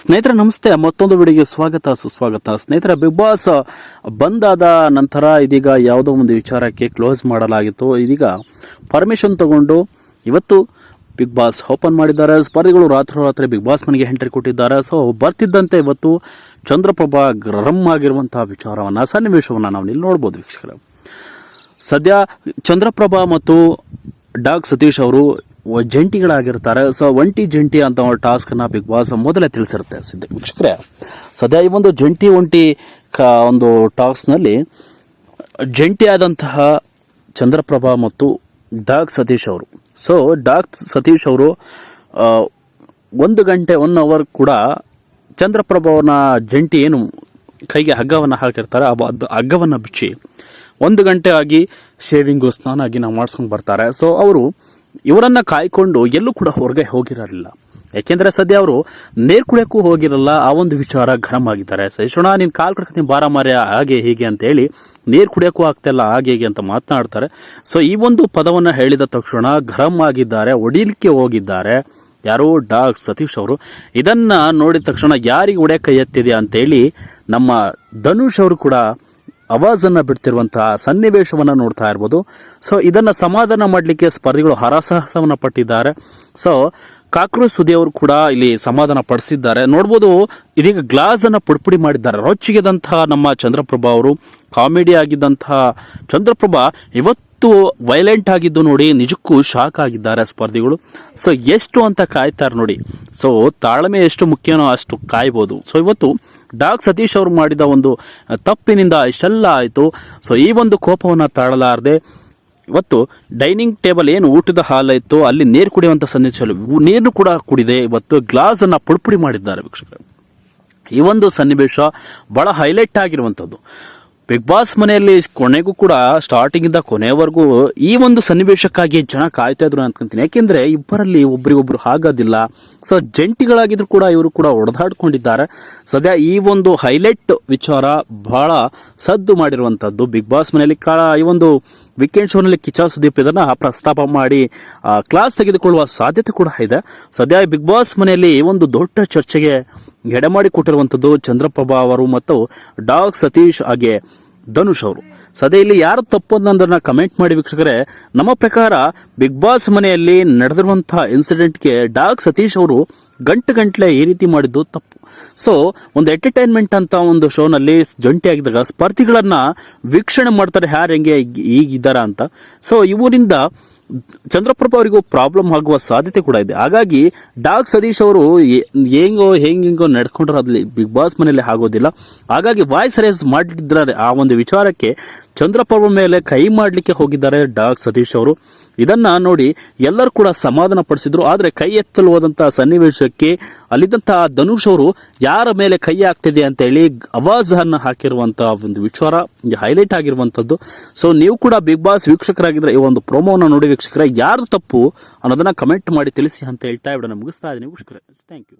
ಸ್ನೇಹಿತರೆ, ನಮಸ್ತೆ. ಮತ್ತೊಂದು ವಿಡಿಯೋಗೆ ಸ್ವಾಗತ, ಸುಸ್ವಾಗತ. ಸ್ನೇಹಿತರೆ, ಬಿಗ್ ಬಾಸ್ ಬಂದಾದ ನಂತರ ಇದೀಗ ಯಾವುದೋ ಒಂದು ವಿಚಾರಕ್ಕೆ ಕ್ಲೋಸ್ ಮಾಡಲಾಗಿತ್ತು. ಇದೀಗ ಪರ್ಮಿಷನ್ ತಗೊಂಡು ಇವತ್ತು ಬಿಗ್ ಬಾಸ್ ಓಪನ್ ಮಾಡಿದ್ದಾರೆ. ಸ್ಪರ್ಧಿಗಳು ರಾತ್ರೋರಾತ್ರಿ ಬಿಗ್ ಬಾಸ್ ಮನೆಗೆ ಎಂಟ್ರಿ ಕೊಟ್ಟಿದ್ದಾರೆ. ಸೊ ಬರ್ತಿದ್ದಂತೆ ಇವತ್ತು ಚಂದ್ರಪ್ರಭಾ ಗರಂ ಆಗಿರುವಂತಹ ವಿಚಾರವನ್ನ, ಸನ್ನಿವೇಶವನ್ನು ನಾವು ಇಲ್ಲಿ ನೋಡ್ಬೋದು ವೀಕ್ಷಕರೇ. ಸದ್ಯ ಚಂದ್ರಪ್ರಭಾ ಮತ್ತು ಡಾಕ್ ಸತೀಶ್ ಅವರು ಜಂಟಿಗಳಾಗಿರ್ತಾರೆ. ಸೊ ಒಂಟಿ ಜಂಟಿ ಅಂತ ಒಂದು ಟಾಸ್ಕ್ ಅನ್ನ ಬಿಗ್ ಬಾಸ್ ಮೊದಲೇ ತಿಳಿಸಿರುತ್ತೆ ಸಿದ್ಧ ವೀಕ್ಷಕರೇ. ಸದ್ಯ ಈ ಒಂದು ಜಂಟಿ ಒಂಟಿ ಕ, ಒಂದು ಟಾಸ್ಕ್ನಲ್ಲಿ ಜಂಟಿಯಾದಂತಹ ಚಂದ್ರಪ್ರಭಾ ಮತ್ತು ಡಾಕ್ ಸತೀಶ್ ಅವರು. ಸೊ ಡಾಕ್ ಸತೀಶ್ ಅವರು ಒಂದು ಗಂಟೆ ಒನ್ ಅವರ್ ಕೂಡ ಚಂದ್ರಪ್ರಭಾವನ ಜಂಟಿ ಏನು ಕೈಗೆ ಹಗ್ಗವನ್ನು ಹಾಕಿರ್ತಾರೆ ಅದು ಹಗ್ಗವನ್ನು ಬಿಚ್ಚಿ ಒಂದು ಗಂಟೆ ಆಗಿ ಶೇವಿಂಗು ಸ್ನಾನ ಆಗಿ ನಾವು ಮಾಡಿಸ್ಕೊಂಡು ಬರ್ತಾರೆ. ಸೊ ಅವರು ಇವರನ್ನ ಕಾಯ್ಕೊಂಡು ಎಲ್ಲೂ ಕೂಡ ಹೊರಗೆ ಹೋಗಿರಲಿಲ್ಲ. ಯಾಕೆಂದ್ರೆ ಸದ್ಯ ಅವರು ನೇರ್ ಕುಡಿಯಕ್ಕೂ ಹೋಗಿರಲ್ಲ, ಆ ಒಂದು ವಿಚಾರ ಗರಂ ಆಗಿದ್ದಾರೆ ಸಹಿಸೋಣ ನೀನ್ ಕಾಲ್ ಕಡ್ತೀನಿ ಬಾರ ಮಾರ್ಯ ಹಾಗೆ ಹೀಗೆ ಅಂತ ಹೇಳಿ ನೇರ್ ಕುಡಿಯಕ್ಕೂ ಆಗ್ತಿಲ್ಲ ಹಾಗೆ ಹೀಗೆ ಅಂತ ಮಾತನಾಡ್ತಾರೆ. ಸೊ ಈ ಒಂದು ಪದವನ್ನ ಹೇಳಿದ ತಕ್ಷಣ ಗರಂ ಆಗಿದ್ದಾರೆ, ಒಡಿಲಿಕ್ಕೆ ಹೋಗಿದ್ದಾರೆ. ಯಾರೋ ಡಾಗ್ ಸತೀಶ್ ಅವರು. ಇದನ್ನ ನೋಡಿದ ತಕ್ಷಣ ಯಾರಿಗೆ ಒಡೆ ಕೈ ಎತ್ತಿದೆ ಅಂತೇಳಿ ನಮ್ಮ ಧನುಷ್ ಅವರು ಕೂಡ ಅವಾಜನ್ನ ಬಿಡ್ತಿರುವಂತಹ ಸನ್ನಿವೇಶವನ್ನು ನೋಡ್ತಾ ಇರ್ಬೋದು. ಸೊ ಇದನ್ನ ಸಮಾಧಾನ ಮಾಡಲಿಕ್ಕೆ ಸ್ಪರ್ಧಿಗಳು ಹರಸಾಹಸವನ್ನು ಪಟ್ಟಿದ್ದಾರೆ. ಸೊ ಕಾಕ್ರೋಚ್ ಸುದಿಯವರು ಕೂಡ ಇಲ್ಲಿ ಸಮಾಧಾನ ಪಡಿಸಿದ್ದಾರೆ. ನೋಡ್ಬೋದು, ಇದೀಗ ಗ್ಲಾಸ್ ಅನ್ನ ಪುಡಿಪುಡಿ ಮಾಡಿದ್ದಾರೆ. ರೊಚ್ಚಿಗೆದಂತಹ ನಮ್ಮ ಚಂದ್ರಪ್ರಭಾ ಅವರು, ಕಾಮಿಡಿ ಆಗಿದ್ದಂತಹ ಚಂದ್ರಪ್ರಭಾ ಇವತ್ತು ವೈಲೆಂಟ್ ಆಗಿದ್ದು ನೋಡಿ ನಿಜಕ್ಕೂ ಶಾಕ್ ಆಗಿದ್ದಾರೆ ಸ್ಪರ್ಧಿಗಳು. ಸೊ ಎಷ್ಟು ಅಂತ ಕಾಯ್ತಾರೆ ನೋಡಿ. ಸೊ ತಾಳ್ಮೆ ಎಷ್ಟು ಮುಖ್ಯನೋ ಅಷ್ಟು ಕಾಯ್ಬೋದು. ಸೊ ಇವತ್ತು ಡಾಗ್ ಸತೀಶ್ ಅವರು ಮಾಡಿದ ಒಂದು ತಪ್ಪಿನಿಂದ ಇಷ್ಟೆಲ್ಲ ಆಯಿತು. ಸೊ ಈ ಒಂದು ಕೋಪವನ್ನು ತಾಳಲಾರದೆ, ಇವತ್ತು ಡೈನಿಂಗ್ ಟೇಬಲ್ ಏನು ಊಟದ ಇತ್ತು, ಅಲ್ಲಿ ನೀರು ಕುಡಿಯುವಂಥ ಸನ್ನಿವೇಶ ನೀರು ಕೂಡ ಕುಡಿದೆ. ಇವತ್ತು ಗ್ಲಾಸನ್ನು ಪುಡಿಪುಡಿ ಮಾಡಿದ್ದಾರೆ ವೀಕ್ಷಕರು. ಈ ಒಂದು ಸನ್ನಿವೇಶ ಬಹಳ ಹೈಲೈಟ್ ಆಗಿರುವಂಥದ್ದು. ಬಿಗ್ ಬಾಸ್ ಮನೆಯಲ್ಲಿ ಕೊನೆಗೂ ಕೂಡ ಸ್ಟಾರ್ಟಿಂಗ್ ಇಂದ ಕೊನೆಯವರೆಗೂ ಈ ಒಂದು ಸನ್ನಿವೇಶಕ್ಕಾಗಿ ಜನ ಕಾಯ್ತಾ ಇದ್ರು ಅನ್ಕೊಂತೀನಿ. ಯಾಕೆಂದ್ರೆ ಇಬ್ಬರಲ್ಲಿ ಒಬ್ರಿಗೊಬ್ರು ಆಗೋದಿಲ್ಲ ಸೊ ಜಂಟಿಗಳಾಗಿದ್ರು ಕೂಡ ಇವರು ಕೂಡ ಹೊಡೆದಾಡ್ಕೊಂಡಿದ್ದಾರೆ ಸದ್ಯ ಈ ಒಂದು ಹೈಲೈಟ್ ವಿಚಾರ ಬಹಳ ಸದ್ದು ಮಾಡಿರುವಂತದ್ದು ಬಿಗ್ ಬಾಸ್ ಮನೆಯಲ್ಲಿ ಈ ಒಂದು ವೀಕೆಂಡ್ ಶೋನಲ್ಲಿ ಕಿಚಾ ಸುದೀಪ್ ಇದನ್ನು ಪ್ರಸ್ತಾಪ ಮಾಡಿ ಕ್ಲಾಸ್ ತೆಗೆದುಕೊಳ್ಳುವ ಸಾಧ್ಯತೆ ಕೂಡ ಇದೆ. ಸದ್ಯ ಬಿಗ್ ಬಾಸ್ ಮನೆಯಲ್ಲಿ ಒಂದು ದೊಡ್ಡ ಚರ್ಚೆಗೆ ಎಡೆಮಾಡಿ ಕೊಟ್ಟಿರುವಂತದ್ದು ಚಂದ್ರಪ್ರಭಾ ಅವರು ಮತ್ತು ಡಾಗ್ ಸತೀಶ್ ಹಾಗೆ ಧನುಷ್ ಅವರು. ಸದ್ಯ ಇಲ್ಲಿ ಯಾರು ತಪ್ಪು ಅನ್ನೋದನ್ನ ಕಮೆಂಟ್ ಮಾಡಿ ವೀಕ್ಷಕರೇ, ನಮ್ಮ ಪ್ರಕಾರ ಬಿಗ್ ಬಾಸ್ ಮನೆಯಲ್ಲಿ ನಡೆದಿರುವಂತಹ ಇನ್ಸಿಡೆಂಟ್ಗೆ ಡಾಗ್ ಸತೀಶ್ ಅವರು ಗಂಟು ಗಂಟ್ಲೆ ಈ ರೀತಿ ಮಾಡಿದ್ದು ತಪ್ಪು. ಸೊ ಒಂದು ಎಂಟರ್ಟೈನ್ಮೆಂಟ್ ಅಂತ ಒಂದು ಶೋನಲ್ಲಿ ಜಂಟಿ ಆಗಿದಾಗ ಸ್ಪರ್ಧಿಗಳನ್ನ ವೀಕ್ಷಣೆ ಮಾಡ್ತಾರೆ ಯಾರು ಹೆಂಗೆ ಈಗಿದ್ದಾರ ಅಂತ. ಸೊ ಇವರಿಂದ ಚಂದ್ರಪ್ರಭಾ ಅವರಿಗೂ ಪ್ರಾಬ್ಲಮ್ ಆಗುವ ಸಾಧ್ಯತೆ ಕೂಡ ಇದೆ. ಹಾಗಾಗಿ, ಡಾಗ್ ಸತೀಶ್ ಅವರು ಹೆಂಗೋ ಹೆಂಗೋ ನಡ್ಕೊಂಡ್ರೆ ಅದ್ರಲ್ಲಿ ಬಿಗ್ ಬಾಸ್ ಮನೆಯಲ್ಲಿ ಆಗೋದಿಲ್ಲ. ಹಾಗಾಗಿ ವಾಯ್ಸ್ ರೇಸ್ ಮಾಡಿದ್ರೆ ಆ ಒಂದು ವಿಚಾರಕ್ಕೆ ಚಂದ್ರಪ್ರಭಾ ಮೇಲೆ ಕೈ ಮಾಡಲಿಕ್ಕೆ ಹೋಗಿದ್ದಾರೆ ಡಾಕ್ ಸತೀಶ್ ಅವರು. ಇದನ್ನ ನೋಡಿ ಎಲ್ಲರೂ ಕೂಡ ಸಮಾಧಾನ ಪಡಿಸಿದ್ರು. ಆದರೆ ಕೈ ಎತ್ತಲು ಹೋದಂತಹ ಸನ್ನಿವೇಶಕ್ಕೆ ಅಲ್ಲಿದ್ದಂತಹ ಧನುಷ್ ಅವರು ಯಾರ ಮೇಲೆ ಕೈ ಆಗ್ತಿದೆ ಅಂತ ಹೇಳಿ ಅವಾಜ್ ಅನ್ನು ಹಾಕಿರುವಂತಹ ಒಂದು ವಿಚಾರ ಹೈಲೈಟ್ ಆಗಿರುವಂತದ್ದು. ಸೊ ನೀವು ಕೂಡ ಬಿಗ್ ಬಾಸ್ ವೀಕ್ಷಕರಾಗಿದ್ದರೆ ಈ ಒಂದು ಪ್ರೋಮೋವನ್ನು ನೋಡಿ ವೀಕ್ಷಕರ, ಯಾರು ತಪ್ಪು ಅನ್ನೋದನ್ನ ಕಮೆಂಟ್ ಮಾಡಿ ತಿಳಿಸಿ ಅಂತ ಹೇಳ್ತಾ ಇವಿಡ ಮುಗಿಸ್ತಾ ಇದ್ದೀನಿ. ವೀಕ್ಷಕರೇ ಥ್ಯಾಂಕ್ ಯು